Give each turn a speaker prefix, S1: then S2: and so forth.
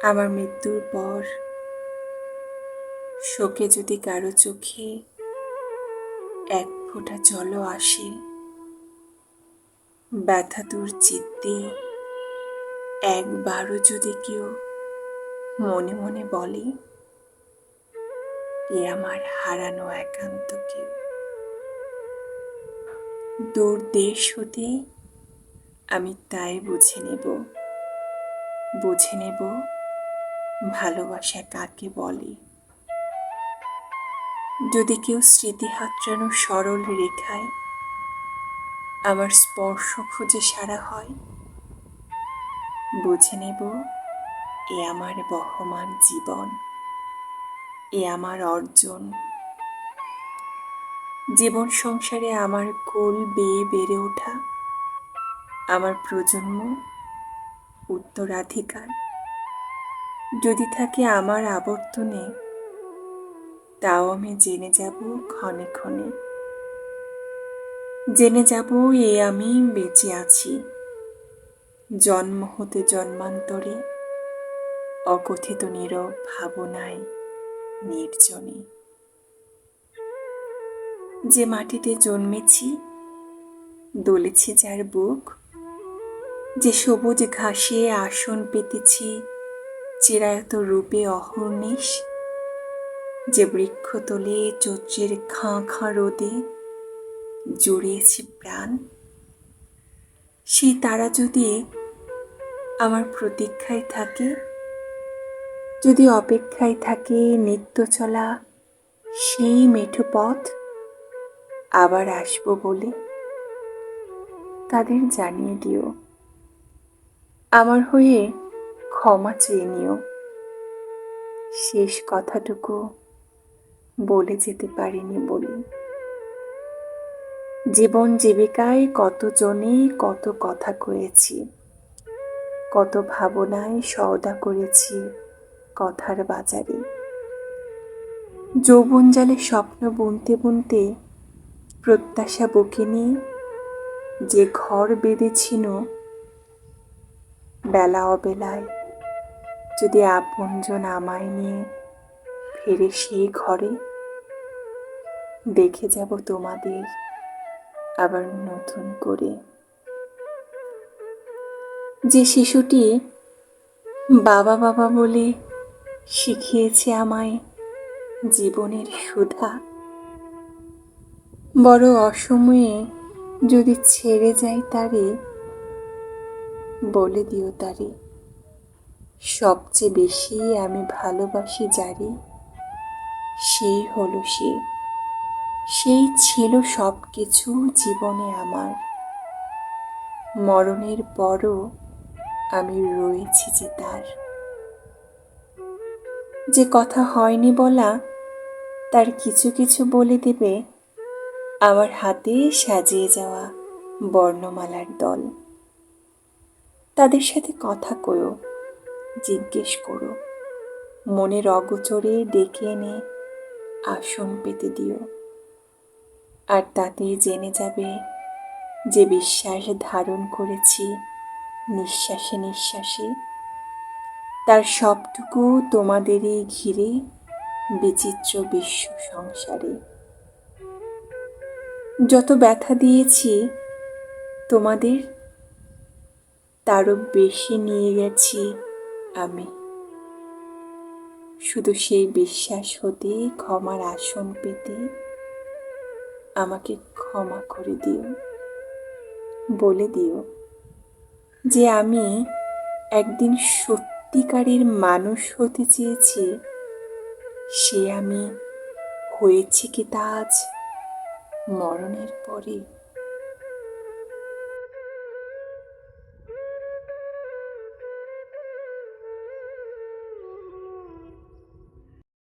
S1: আমার মৃত্যুর পর শোকে যদি কারও চোখে এক ফোঁটা জলও আসে ব্যথা তোর চিত্তে একবারও যদি কেউ মনে মনে বলে, এ আমার হারানো একান্ত কেউ। দূর দেশ হতে আমি তাই বুঝে নেব বুঝে নেব ভালোবাসা কাকে বলে। যদি কেউ স্মৃতি হাতড়ানো সরল রেখায় আমার স্পর্শ খুঁজে সারা হয়, বুঝে নেব এ আমার বহমান জীবন, এ আমার অর্জন। জীবন সংসারে আমার কোল বেয়ে বেড়ে ওঠা, আমার প্রজন্ম উত্তরাধিকার। যদি থাকে আমার আবর্তনে, তাও আমি জেনে যাব ক্ষণে ক্ষণে। জেনে যাব এ আমি বেঁচে আছি। জন্ম হতে জন্মান্তরে অকথিত নীরব ভাবনায় নির্জনে। যে মাটিতে জন্মেছি, দলেছি যার বুক, যে সবুজ ঘাসে আসন পেতেছি চিরায়ত রূপে অহর্নিশ, যে বৃক্ষ তোলে চৈত্রের খাঁ খাঁ রোদে জড়িয়েছে প্রাণ। সেই তারা যদি আমার প্রতীক্ষায় থাকে, যদি অপেক্ষায় থাকে নিত্য চলা সেই মেঠো পথ আবার আসব বলে, তাদের জানিয়ে দিও। আমার হয়ে ক্ষমা চেয়ে নিও। শেষ কথাটুকু বলে যেতে পারিনি বলি। জীবন জীবিকায় কতজনে কত কথা কয়েছি, কত ভাবনায় সওদা করেছি কথার বাজারে। যৌবন জালে স্বপ্ন বুনতে বুনতে প্রত্যাশা বুকে নিয়ে যে ঘর বেঁধেছিল বেলা অবেলায় যদি আপনজন আমায় নিয়ে ফেরে সেই ঘরে, দেখে যাব তোমাদের আবার নতুন করে। যে শিশুটি বাবা বাবা বলে শিখিয়েছে আমায় জীবনের সুধা, বড় অসময়ে যদি ছেড়ে যাই তারে, বলে দিও তারে। সবচেয়ে বেশি আমি ভালোবাসি যারে সেই হলো সে। সেই ছিল সব কিছু জীবনে আমার। মরণের পরও আমি রয়েছি যে তার। যে কথা হয়নি বলা, তার কিছু কিছু বলে দেবে আমার হাতে সাজিয়ে যাওয়া বর্ণমালার দল। তাদের সাথে কথা করো জিজ্ঞেস করো। মনের অগোচরে ডেকে এনে আসন পেতে দিও। আর তাতে জেনে যাবে যে বিশ্বাস ধারণ করেছি নিঃশ্বাসে নিঃশ্বাসে। তার সবটুকু তোমাদেরই ঘিরে বিচিত্র বিশ্ব সংসারে। যত ব্যথা দিয়েছি তোমাদের, তারও বেশি নিয়ে গেছি আমি। শুধু সেই বিশ্বাস হতে ক্ষমার আসন পেতে আমাকে ক্ষমা করে দিও। বলে দিও যে আমি একদিন সত্যিকারের মানুষ হতে চেয়েছি। সে আমি হয়েছি কি তা আজ মরণের পরে?